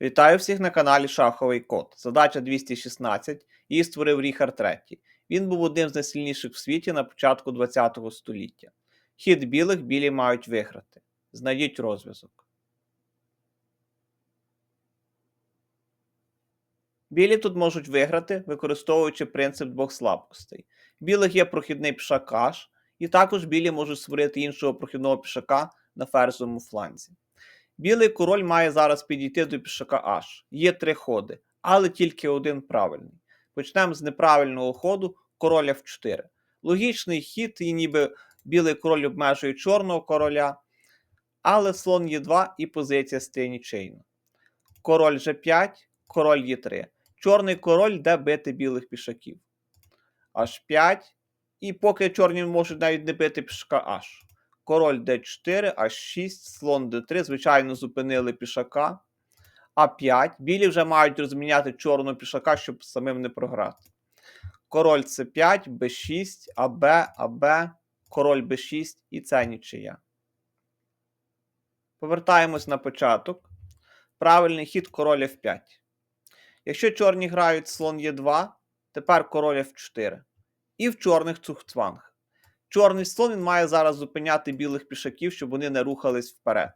Вітаю всіх на каналі Шаховий Код. Задача 216. Її створив Ріхард III. Він був одним з найсильніших в світі на початку ХХ століття. Хід білих білі мають виграти. Знайдіть розв'язок. Білі тут можуть виграти, використовуючи принцип двох слабкостей. Білих є прохідний пішак H, і також білі можуть створити іншого прохідного пішака на ферзовому фланзі. Білий король має зараз підійти до пішака H. Є три ходи, але тільки один правильний. Почнемо з неправильного ходу король F4. Логічний хід, і ніби білий король обмежує чорного короля, але слон Е2 і позиція стає. Король G5, король Е3. Чорний король йде бити білих пішаків. H5. І поки чорні можуть навіть не бити пішака H. Король d4, H6, слон d3. Звичайно, зупинили пішака. А5. Білі вже мають розміняти чорного пішака, щоб самим не програти. Король c5, b6, АБ, АБ, король b6 і це нічия. Повертаємось на початок. Правильний хід король f5. Якщо чорні грають слон Е2, тепер король f4. І в чорних цухцванг. Чорний слон він має зараз зупиняти білих пішаків, щоб вони не рухались вперед.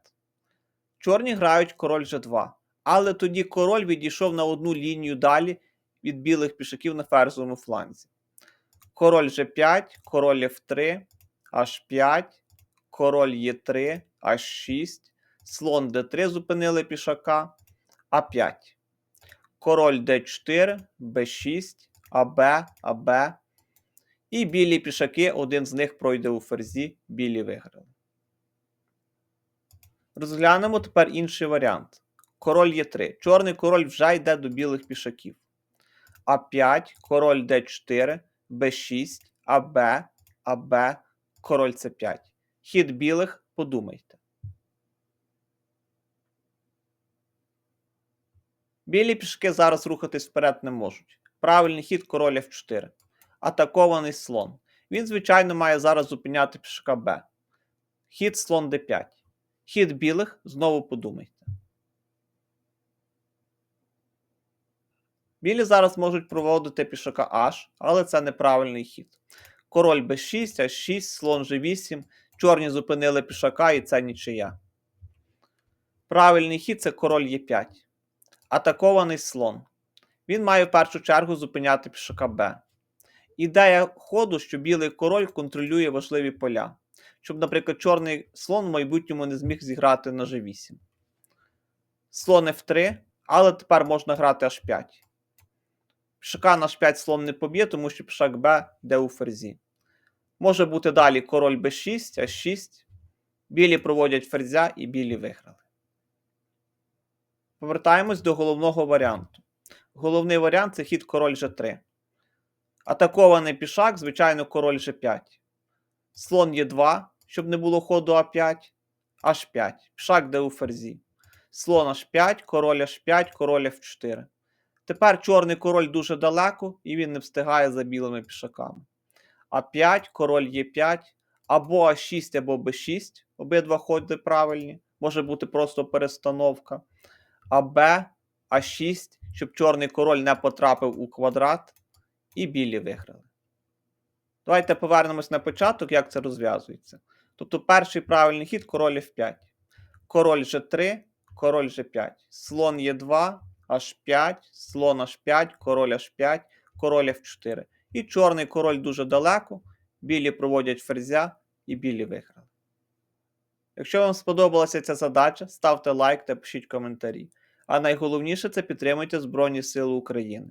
Чорні грають король G2, але тоді король відійшов на одну лінію далі від білих пішаків на ферзовому фланзі. Король G5, король F3, H5, король Е3, H6, слон D3 зупинили пішака, А5. Король D4, B6, АБ, АБ. І білі пішаки, один з них пройде у ферзі, білі виграли. Розглянемо тепер інший варіант. Король Е3. Чорний король вже йде до білих пішаків. А5, король Д4, Б6, АБ, АБ, король С5. Хід білих, подумайте. Білі пішки зараз рухатись вперед не можуть. Правильний хід король F4 атакований слон. Він, звичайно, має зараз зупиняти пішака Б. Хід слон d5. Хід білих знову подумайте. Білі зараз можуть проводити пішака H, але це неправильний хід. Король b6, H6, слон g8. Чорні зупинили пішака і це нічия. Правильний хід це король Е5. Атакований слон. Він має в першу чергу зупиняти пішака Б. Ідея ходу, що білий король контролює важливі поля, щоб, наприклад, чорний слон в майбутньому не зміг зіграти на G8. Слон F3, але тепер можна грати H5. Пішака на H5 слон не поб'є, тому що пішак Б йде у ферзі. Може бути далі король B6, H6. Білі проводять ферзя і білі виграли. Повертаємось до головного варіанту. Головний варіант це хід король G3. Атакований пішак, звичайно, король G5. Слон Е2, щоб не було ходу А5, H5. Пішак де у ферзі. Слон H5, король H5, король F4. Тепер чорний король дуже далеко, і він не встигає за білими пішаками. А5, король Е5, або А6, або Б6. Обидва ходи правильні. Може бути просто перестановка. АБ, А6, щоб чорний король не потрапив у квадрат і білі виграли. Давайте повернемось на початок, як це розв'язується. Тобто перший правильний хід король F5. Король G3, король G5. Слон Е2, H5, слон H5, король H5, король F4. І чорний король дуже далеко. Білі проводять ферзя і білі виграли. Якщо вам сподобалася ця задача, ставте лайк та пишіть коментарі. А найголовніше це підтримуйте Збройні Сили України.